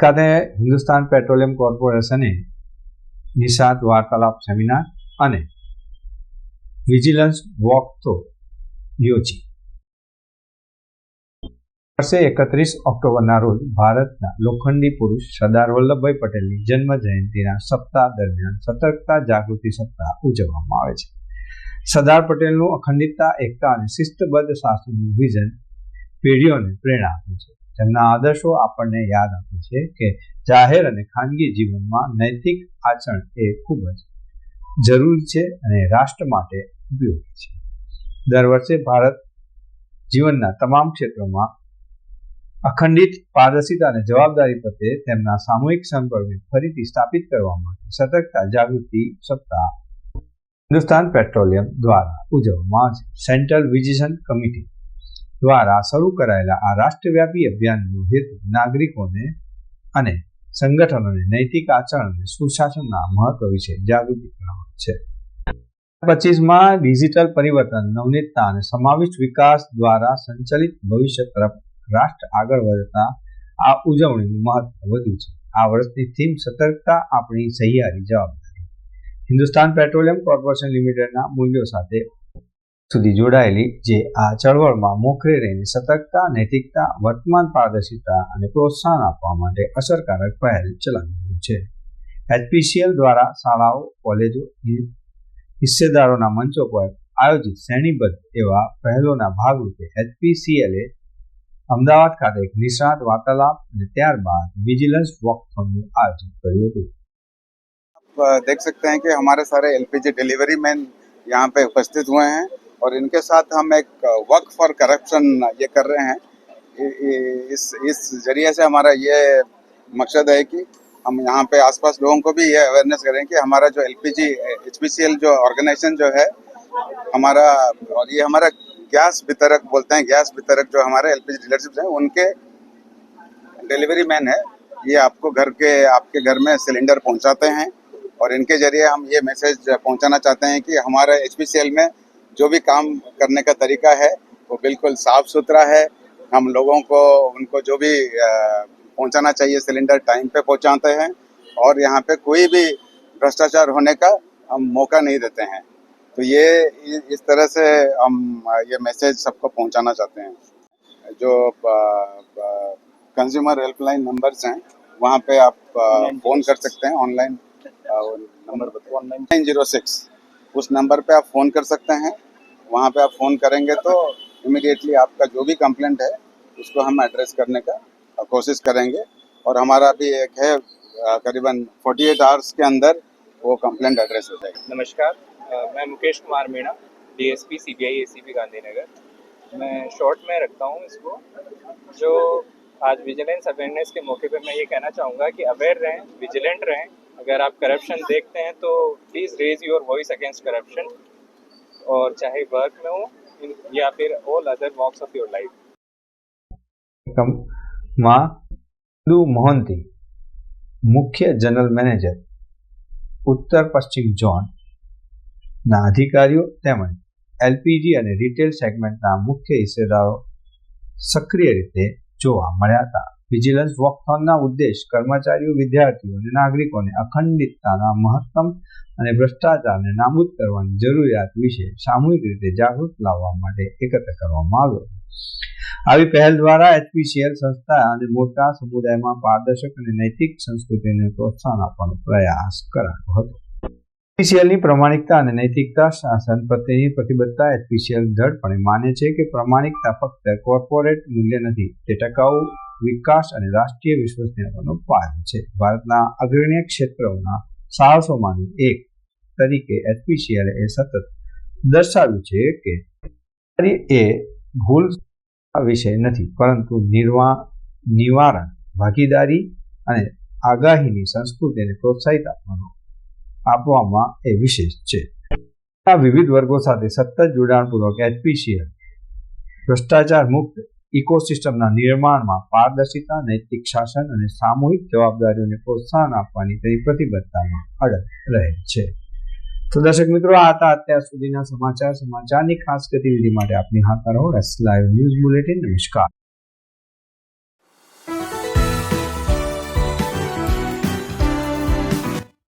ખાતે હિન્દુસ્તાન પેટ્રોલિયમ કોર્પોરેશને નિષાદ વાર્તાલાપ સેમિનાર અને વિજિલન્સ વોક તો યોજી. વર્ષે એકત્રીસ ઓક્ટોબરના રોજ ભારતના લોખંડી પુરુષ સરદાર વલ્લભભાઈ પટેલની જન્મ જયંતિના સપ્તાહ દરમિયાન સતર્કતા જાગૃતિ સપ્તાહ ઉજવવામાં આવે છે. સરદાર પટેલનું અખંડિતતા, એકતા અને શિસ્તબદ્ધ શાસનનું વિઝન પેઢીઓને પ્રેરણા આપે છે. તેમના આદર્શો આપણને યાદ આપે છે કે જાહેર અને ખાનગી જીવનમાં નૈતિક આચરણ એ ખૂબ જ જરૂરી છે અને રાષ્ટ્ર માટે ઉપયોગી છે. દર વર્ષે ભારત જીવનના તમામ ક્ષેત્રોમાં અખંડિત, પારદર્શિતા અને જવાબદારી પ્રત્યે તેમના સામૂહિક સંપર્કને ફરીથી સ્થાપિત કરવા માટે સતર્કતા જાગૃતિ સપ્તાહ હિન્દુસ્તાન પેટ્રોલિયમ દ્વારા ઉજવવામાં આવે સેન્ટ્રલ વિઝિશન કમિટી દ્વારા શરૂ કરાયેલા આ રાષ્ટ્રવ્યાપી અભિયાનનો હેતુ નાગરિકોને અને સંગઠનોને નૈતિક આચરણ અને સુશાસનના મહત્વ વિશે જાગૃતિ કરવાનો છે. પચીસમાં ડિજિટલ પરિવર્તન, નવનીતતા અને સમાવિષ્ટ વિકાસ દ્વારા સંચાલિત ભવિષ્ય તરફ રાષ્ટ્ર આગળ વધતા આ ઉજવણીનું મહત્વ વધ્યું છે. આ વર્ષની થીમ સતર્કતા, આપણી સહિયારી જવાબદારી. હિન્દુસ્તાન પેટ્રોલિયમ કોર્પોરેશન લિમિટેડના મૂલ્યો સાથે સુધી જોડાયેલી જે આ ચળવળમાં મોખરે રહીને સતર્કતા નૈતિકતા વર્તમાન પારદર્શિતા અને પ્રોત્સાહન આપવા માટે અસરકારક પહેલ ચલાવી રહ્યું છે એચપીસીએલ દ્વારા શાળાઓ કોલેજો હિસ્સેદારોના મંચો પર આયોજિત શ્રેણીબદ્ધ એવા પહેલોના ભાગરૂપે એચપીસીએલે અમદાવાદ ખાતે એક નિષ્ણાત વાર્તાલાપ અને ત્યારબાદ વિજિલન્સ વોકથોનનું આયોજન કર્યું હતું आप देख सकते हैं कि हमारे सारे एलपीजी डिलीवरी मैन यहाँ पे उपस्थित हुए हैं और इनके साथ हम एक वर्क फॉर करप्शन ये कर रहे हैं। इस इस ज़रिए से हमारा ये मकसद है कि हम यहाँ पे आसपास लोगों को भी ये अवेयरनेस करें कि हमारा जो एलपीजी एचपीसीएल जो ऑर्गेनाइजेशन जो है, हमारा, और ये हमारा गैस वितरक बोलते हैं गैस वितरक जो हमारे एल एलपीजी डीलरशिप हैं, उनके डिलीवरी मैन है। ये आपको घर के, आपके घर में सिलेंडर पहुंचाते हैं और इनके ज़रिए हम ये मैसेज पहुंचाना चाहते हैं कि हमारे एच में जो भी काम करने का तरीका है वो बिल्कुल साफ़ सुथरा है। हम लोगों को उनको जो भी पहुंचाना चाहिए सिलेंडर टाइम पे पहुंचाते हैं और यहाँ पे कोई भी भ्रष्टाचार होने का हम मौका नहीं देते हैं। तो ये इस तरह से हम ये मैसेज सबको पहुंचाना चाहते हैं। जो कंज्यूमर हेल्पलाइन नंबर्स हैं वहाँ पे आप फ़ोन कर सकते हैं ऑनलाइन नंबर बताओ नाइन ज़ीरो सिक्स उस नंबर पे आप फ़ोन कर सकते हैं। वहाँ पे आप फ़ोन करेंगे तो इमिडिएटली आपका जो भी कंप्लेंट है, उसको हम एड्रेस करने का कोशिश करेंगे। और हमारा भी एक है करीबन 48 आवर्स के अंदर वो कंप्लेंट एड्रेस हो जाएगी। नमस्कार मैं Mukesh Kumar Meena DSP CBI ACP Gandhinagar. मैं शॉर्ट में रखता हूँ इसको। जो आज विजिलेंस अवेयरनेस के मौके पे मैं ये कहना चाहूँगा कि अवेयर रहें विजिलेंट रहें। अगर आप करप्शन देखते हैं तो please raise your voice against corruption और चाहे वर्क में हो इन- या फिर all other walks of your life માં દુ મોહંતી મુખ્ય જનરલ મેનેજર ઉત્તર પશ્ચિમ ઝોન ના અધિકારીઓ તેમજ એલપીજી અને રિટેલ સેગમેન્ટના મુખ્ય હિસ્સેદારો સક્રિય રીતે જોવા મળ્યા હતા વિજિલન્સ વોકથોનના ઉદ્દેશ કર્મચારીઓ, વિદ્યાર્થીઓ અને નાગરિકોને અખંડિતતાના મહત્તમ અને ભ્રષ્ટાચારને નાબૂદ કરવાની જરૂરિયાત વિશે સામૂહિક રીતે જાગૃત લાવવા માટે એકત્ર કરવામાં આવ્યો. આવી પહેલ દ્વારા એચપીસીએલ સંસ્થા અને મોટા સમુદાયમાં પારદર્શક અને નૈતિક સંસ્કૃતિને પ્રોત્સાહન આપવાનો પ્રયાસ કરાયો હતો. એચપીસીએલની પ્રમાણિકતા અને નૈતિકતા શાસન પ્રત્યેની પ્રતિબદ્ધતા એચપીસીએલ દ્રઢપણે માને છે કે પ્રમાણિકતા ફક્ત કોર્પોરેટ મૂલ્ય નથી, તે ટકાઉ વિકાસ અને રાષ્ટ્રીય વિશ્વસનીયતાનો પાયો છે. ભારતના અગ્રણીય ક્ષેત્રોના સાહસોમાંનું એક તરીકે એચપીસીએલ એ સતત દર્શાવ્યું છે કે એ ભૂલ વિષય નથી, પરંતુ નિર્વા, નિવારણ, ભાગીદારી અને આગાહીની સંસ્કૃતિને પ્રોત્સાહિત આપવાનો આપવામાં એ વિશેષ છે. આ વિવિધ વર્ગો સાથે સતત જોડાણપૂર્વક એચપીસીએલ ભ્રષ્ટાચાર મુક્ત ઇકોસિસ્ટમના નિર્માણમાં પારદર્શિતા નૈતિક શાસન અને સામૂહિક જવાબદારીઓને પ્રોત્સાહન આપવાની તેની પ્રતિબદ્ધતામાં અડગ રહે છે. તો દર્શક મિત્રો, આ હતા અત્યાર સુધીના સમાચાર. સમાચારની ખાસ ગતિવિધિ માટે આપની હાથ રહો એસ લાઈવ ન્યૂઝ બુલેટિન નમસ્કાર.